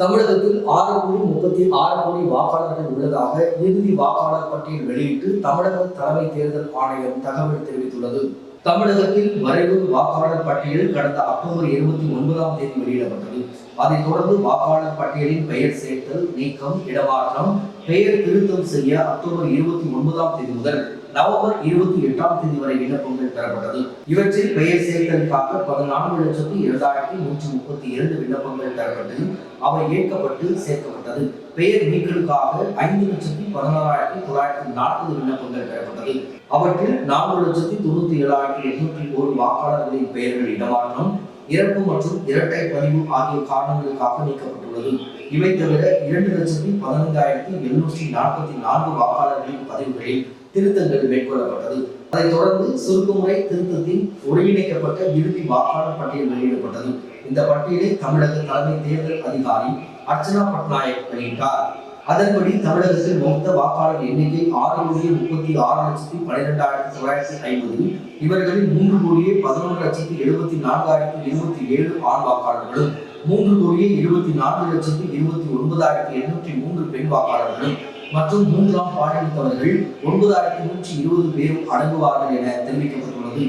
தமிழகத்தில் ஆறு கோடி முப்பத்தி ஆறு கோடி வாக்காளர்கள் உள்ளதாக இறுதி வாக்காளர் பட்டியல் வெளியிட்டு தமிழக தலைமை தேர்தல் ஆணையம் தகவல் தெரிவித்துள்ளது. தமிழகத்தில் வரைவு வாக்காளர் பட்டியல் கடந்த அக்டோபர் இருபத்தி ஒன்பதாம் தேதி வெளியிடப்பட்டது. அதைத் தொடர்ந்து வாக்காளர் பட்டியலின் பெயர் சேர்த்தல் நீக்கம் இடமாற்றம் பெயர் திருத்தம் செய்ய அக்டோபர் இருபத்தி ஒன்பதாம் தேதி முதல் நவம்பர் இருபத்தி எட்டாம் தேதி வரை விண்ணப்பங்கள் பெறப்பட்டது. இவற்றில் பெயர் சேர்த்தலுக்காக பதினான்கு லட்சத்தி இரண்டாயிரத்தி நூற்றி முப்பத்தி இரண்டு விண்ணப்பங்கள் பெறப்பட்டு அவை ஏற்கப்பட்டு சேர்க்கப்பட்டது. பெயர் நீக்கலுக்காக ஐந்து லட்சத்தி பதினாறாயிரத்தி தொள்ளாயிரத்தி நாற்பது விண்ணப்பங்கள் பெறப்பட்டது. அவற்றில் நான்கு லட்சத்தி தொண்ணூத்தி ஏழாயிரத்தி எட்நூற்றி ஒரு வாக்காளர்களின் பெயர்கள் இடமாற்றம் இறப்பு மற்றும் இரட்டை பதிவு ஆகிய காரணங்களுக்காக நீக்கப்பட்டுள்ளது. இவை தவிர இரண்டு லட்சத்தி பதினைந்தாயிரத்தி எழுநூற்றி நாற்பத்தி நான்கு வாக்காளர்களின் பதிவுகளில் திருத்தங்கள் மேற்கொள்ளப்பட்டது. அதைத் தொடர்ந்து சுருக்குமுறை திருத்தத்தின் ஒருங்கிணைக்கப்பட்ட இறுதி வாக்காளர் பட்டியல் வெளியிடப்பட்டது. இந்த பட்டியலை தமிழக தலைமை தேர்தல் அதிகாரி அர்ச்சனா பட்நாயக் வெளியிட்டார். அதன்படி தமிழகத்தில் மொத்த வாக்காளர் எண்ணிக்கை ஆறு கோடியே முப்பத்தி ஆறு லட்சத்தி பன்னிரெண்டாயிரத்தி தொள்ளாயிரத்தி ஐம்பது. இவர்களில் மூன்று கோடியே பதினொன்று லட்சத்தி எழுபத்தி நான்காயிரத்தி இருபத்தி ஏழு ஆண் வாக்காளர்களும் மூன்று கோடியே இருபத்தி நான்கு லட்சத்தி இருபத்தி ஒன்பதாயிரத்தி எண்ணூற்றி மூன்று பெண் வாக்காளர்களும் மற்றும் மூன்றாம் பாலினத்தவர்கள் ஒன்பதாயிரத்தி நூற்றி இருபது பேரும் அடங்குவார்கள் என தெரிவிக்கப்பட்டுள்ளது.